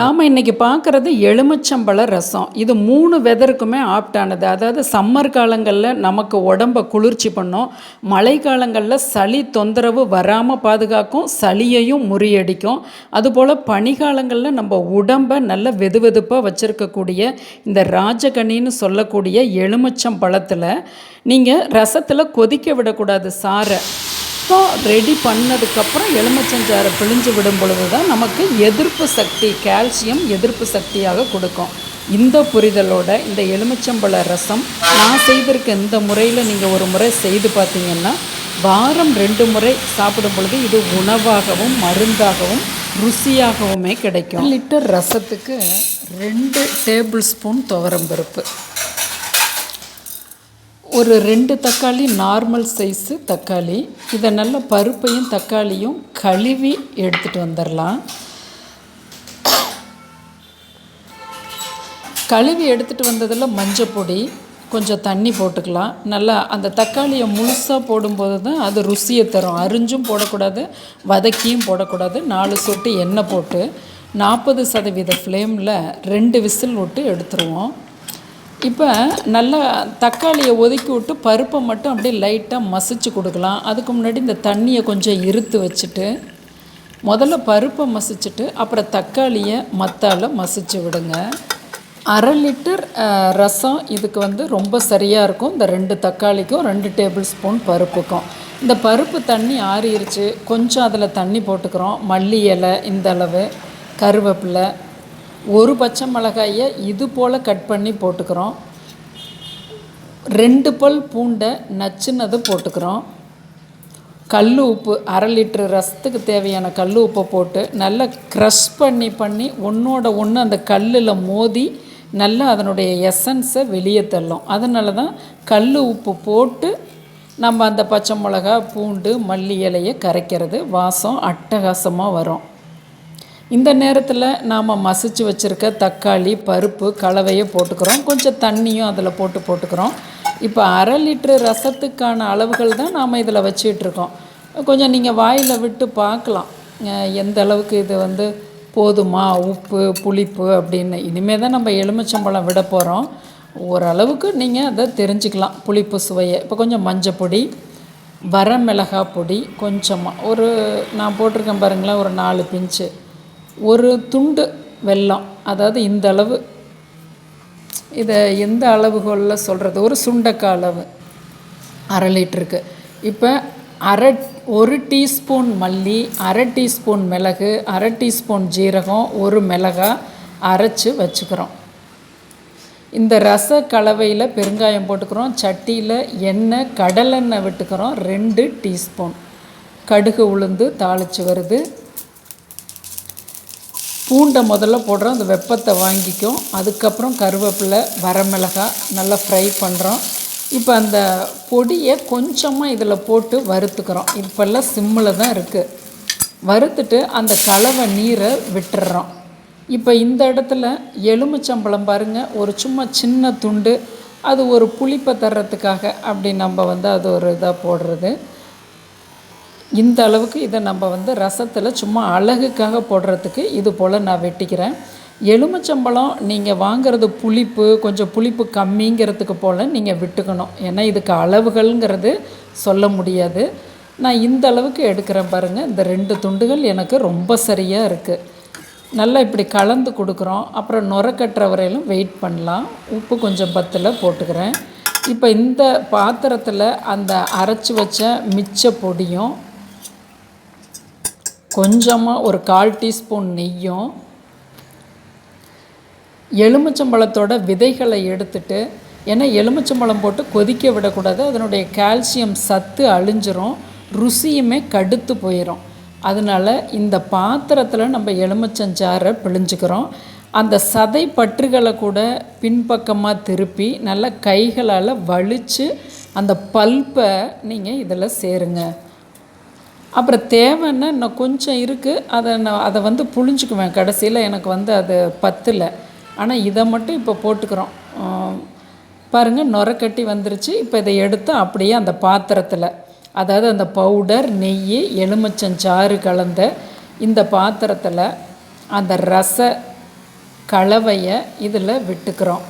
நாம் இன்றைக்கி பார்க்குறது எலுமிச்சம்பழ ரசம். இது மூணு வெதருக்குமே ஆப்டானது. அதாவது சம்மர் காலங்களில் நமக்கு உடம்பை குளிர்ச்சி பண்ணும். மழை காலங்களில் சளி தொந்தரவு வராமல் பாதுகாக்கும். சளியையும் முறியடிக்கும். அதுபோல் பனிகாலங்களில் நம்ம உடம்பை நல்ல வெதுவெதுப்பாக வச்சுருக்கக்கூடிய இந்த ராஜகனின்னு சொல்லக்கூடிய எலுமிச்சம் பழத்தில் நீங்கள் ரசத்தில் கொதிக்க விடக்கூடாது. சாரை ஸோ ரெடி பண்ணதுக்கப்புறம் எலுமிச்சஞ்சாறை பிழிஞ்சு விடும் பொழுது தான் நமக்கு எதிர்ப்பு சக்தி கால்சியம் எதிர்ப்பு சக்தியாக கொடுக்கும். இந்த புரிதலோட இந்த எலுமிச்சம்பழ ரசம் நான் செய்திருக்க இந்த முறையில் நீங்கள் ஒரு முறை செய்து பார்த்தீங்கன்னா வாரம் ரெண்டு முறை சாப்பிடும் பொழுது இது உணவாகவும் மருந்தாகவும் ருசியாகவுமே கிடைக்கும். லிட்டர் ரசத்துக்கு ரெண்டு டேபிள் ஸ்பூன் துவரம்பருப்பு ஒரு ரெண்டு தக்காளி நார்மல் சைஸு தக்காளி. இதை நல்லா பருப்பையும் தக்காளியும் கழுவி எடுத்துகிட்டு வந்துடலாம். கழுவி எடுத்துகிட்டு வந்ததில் மஞ்சப்பொடி கொஞ்சம் தண்ணி போட்டுக்கலாம். நல்லா அந்த தக்காளியை முழுசாக போடும்போது தான் அது ருசியை தரும். அரிஞ்சும் போடக்கூடாது வதக்கியும் போடக்கூடாது. நாலு சொட்டு எண்ணெய் போட்டு நாற்பது சதவீத ஃப்ளேமில் ரெண்டு விசில் விட்டு எடுத்துருவோம். இப்போ நல்லா தக்காளியை ஒதுக்கி விட்டு பருப்பை மட்டும் அப்படியே லைட்டாக மசிச்சு கொடுக்கலாம். அதுக்கு முன்னாடி இந்த தண்ணியை கொஞ்சம் இருத்து வச்சுட்டு முதல்ல பருப்பை மசிச்சுட்டு அப்புறம் தக்காளியை மத்தால் மசிச்சு விடுங்க. அரை லிட்டர் ரசம் இதுக்கு வந்து ரொம்ப சரியாக இருக்கும். இந்த ரெண்டு தக்காளிக்கும் ரெண்டு டேபிள் ஸ்பூன் பருப்புக்கும். இந்த பருப்பு தண்ணி ஆறிருச்சு. கொஞ்சம் அதில் தண்ணி போட்டுக்கிறோம். மல்லி இலை இந்த அளவு கருவேப்பிலை ஒரு பச்சை மிளகாயை இது போல் கட் பண்ணி போட்டுக்கிறோம். ரெண்டு பல் பூண்டை நச்சுனது போட்டுக்கிறோம். கல் உப்பு அரை லிட்ரு ரசத்துக்கு தேவையான கல் உப்பை போட்டு நல்லா க்ரஷ் பண்ணி பண்ணி ஒன்றோட ஒன்று அந்த கல்லில் மோதி நல்லா அதனுடைய எசன்ஸை வெளியே தள்ளும். அதனால தான் கல் உப்பு போட்டு நம்ம அந்த பச்சை மிளகா பூண்டு மல்லி இலையை கரைக்கிறது. வாசம் அட்டகாசமாக வரும். இந்த நேரத்தில் நாம் மசிச்சு வச்சுருக்க தக்காளி பருப்பு கலவையை போட்டுக்கிறோம். கொஞ்சம் தண்ணியும் அதில் போட்டு போட்டுக்கிறோம். இப்போ அரை லிட்ரு ரசத்துக்கான அளவுகள் தான் நாம் இதில் வச்சிட்ருக்கோம் கொஞ்சம் நீங்கள் வாயில் விட்டு பார்க்கலாம். எந்த அளவுக்கு இது வந்து போதுமா உப்பு புளிப்பு அப்படின்னு. இனிமேல் தான் நம்ம எலுமிச்சம்பழம் விட போகிறோம் ஓரளவுக்கு நீங்கள் அதை தெரிஞ்சுக்கலாம் புளிப்பு சுவையை. இப்போ கொஞ்சம் மஞ்சள் பொடி வரமிளகா பொடி கொஞ்சமாக ஒரு நான் போட்டிருக்கேன் பாருங்களேன் ஒரு நாலு பிஞ்சு. ஒரு துண்டு வெல்லம் அதாவது இந்த அளவு இதை எந்த அளவுகளில் சொல்கிறது ஒரு சுண்டக்காய் அளவு அரை லிட்டருக்கு. இப்போ அரை ஒரு டீஸ்பூன் மல்லி அரை டீஸ்பூன் மிளகு அரை டீஸ்பூன் ஜீரகம் ஒரு மிளகா அரைச்சி வச்சுக்கிறோம். இந்த ரச கலவையில் பெருங்காயம் போட்டுக்கிறோம் சட்டியில் எண்ணெய் கடலெண்ணெய் விட்டுக்கிறோம் ரெண்டு டீஸ்பூன். கடுகு உளுந்து தாளித்து வருது. பூண்டை முதல்ல போடுறோம் அந்த வெப்பத்தை வாங்கிக்கும். அதுக்கப்புறம் கருவேப்பிலை வரமிளகாய் நல்லா ஃப்ரை பண்ணுறோம் இப்போ அந்த பொடியை கொஞ்சமாக இதில் போட்டு வறுத்துக்கிறோம். இப்போல்லாம் சிம்மில் தான் இருக்குது வறுத்துட்டு அந்த கலவை நீரை விட்டுடுறோம் இப்போ இந்த இடத்துல எலுமிச்சம்பழம் பாருங்கள் ஒரு சும்மா சின்ன துண்டு அது ஒரு புளிப்பை தர்றதுக்காக அப்படி நம்ம வந்து அது ஒரு இதாக போடுறது. இந்த அளவுக்கு இதை நம்ம வந்து ரசத்தில் சும்மா அழகுக்காக போடுறதுக்கு இது போல் நான் வெட்டிக்கிறேன். எலுமிச்சம்பழம் நீங்கள் வாங்குறது புளிப்பு கொஞ்சம் புளிப்பு கம்மிங்கிறதுக்கு போல் நீங்கள் விட்டுக்கணும். ஏன்னா இதுக்கு அளவுகள்ங்கிறது சொல்ல முடியாது. நான் இந்த அளவுக்கு எடுக்கிறேன் பாருங்கள் இந்த ரெண்டு துண்டுகள் எனக்கு ரொம்ப சரியாக இருக்குது நல்லா இப்படி கலந்து கொடுக்குறோம். அப்புறம் நுரக்கட்டுற வரையிலும் வெயிட் பண்ணலாம். உப்பு கொஞ்சம் பத்தில் போட்டுக்கிறேன். இப்போ இந்த பாத்திரத்தில் அந்த அரைச்சி வச்ச மிச்ச பொடியும் கொஞ்சமாக ஒரு கால் டீஸ்பூன் நெய்யும் எலுமிச்சம்பழத்தோட விதைகளை எடுத்துட்டு ஏன்னா எலுமிச்சம்பழம் போட்டு கொதிக்க விடக்கூடாது அதனுடைய கால்சியம் சத்து அழிஞ்சிரும் ருசியுமே கடுத்து போயிடும் அதனால் இந்த பாத்திரத்தில் நம்ம எலுமிச்சஞ்சாறை பிழிஞ்சுக்கிறோம். அந்த சதை பற்றுகளை கூட பின்பக்கமாக திருப்பி நல்லா கைகளால் வலித்து அந்த பல்ப்பை நீங்கள் இதில் சேருங்க. அப்புறம் தேவைன்னா இன்னும் கொஞ்சம் இருக்குது அதை நான் அதை வந்து புழிஞ்சுக்குவேன். கடைசியில் எனக்கு வந்து அது பத்தில். ஆனால் இதை மட்டும் இப்போ போட்டுக்கிறோம். பாருங்கள் நுரக்கட்டி வந்துருச்சு. இப்போ இதை எடுத்து அப்படியே அந்த பாத்திரத்தில் அதாவது அந்த பவுடர் நெய் எலுமிச்சஞ்சாறு கலந்த இந்த பாத்திரத்தில் அந்த ரச கலவையை இதில் விட்டுக்கிறோம்.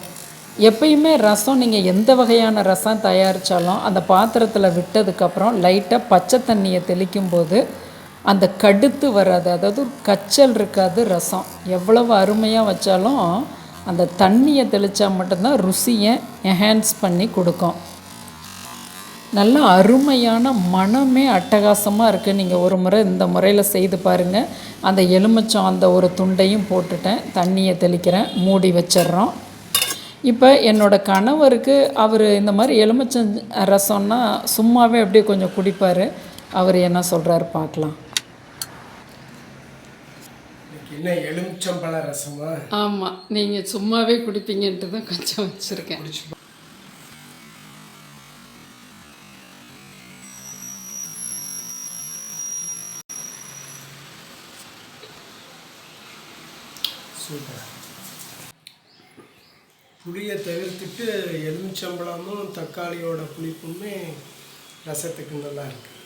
எப்பயுமே ரசம் நீங்கள் எந்த வகையான ரசம் தயாரித்தாலும் அந்த பாத்திரத்தில் விட்டதுக்கப்புறம் லைட்டாக பச்சை தண்ணியை தெளிக்கும் போது அந்த கடுத்து வராது. அதாவது ஒரு கச்சல் இருக்காது ரசம். எவ்வளவு அருமையாக வச்சாலும் அந்த தண்ணியை தெளித்தா மட்டும்தான் ருசியை என்ஹான்ஸ் பண்ணி கொடுக்கும். நல்ல அருமையான மனமே அட்டகாசமாக இருக்குது நீங்கள் ஒரு முறை இந்த முறையில் செய்து பாருங்கள் அந்த எலுமிச்சம் அந்த ஒரு துண்டையும் போட்டுட்டேன். தண்ணியை தெளிக்கிறேன். மூடி வச்சிடுறோம். இப்போ என்னோடய கணவருக்கு அவர் இந்த மாதிரி எலுமிச்சம் ரசம்னா சும்மாவே அப்படியே கொஞ்சம் குடிப்பார். அவர் என்ன சொல்கிறாரு பார்க்கலாம். என்ன எலுமிச்சம்பழ ரசமா? ஆமாம் நீங்கள் சும்மாவே குடிப்பீங்கன்ட்டு தான் கொஞ்சம் வச்சுருக்கேன். சூப்பர். புளியை தவிர்த்துட்டு எலுமிச்சம்பழமும் தக்காளியோட புளிப்புமே ரசத்துக்கு நல்லா இருக்குது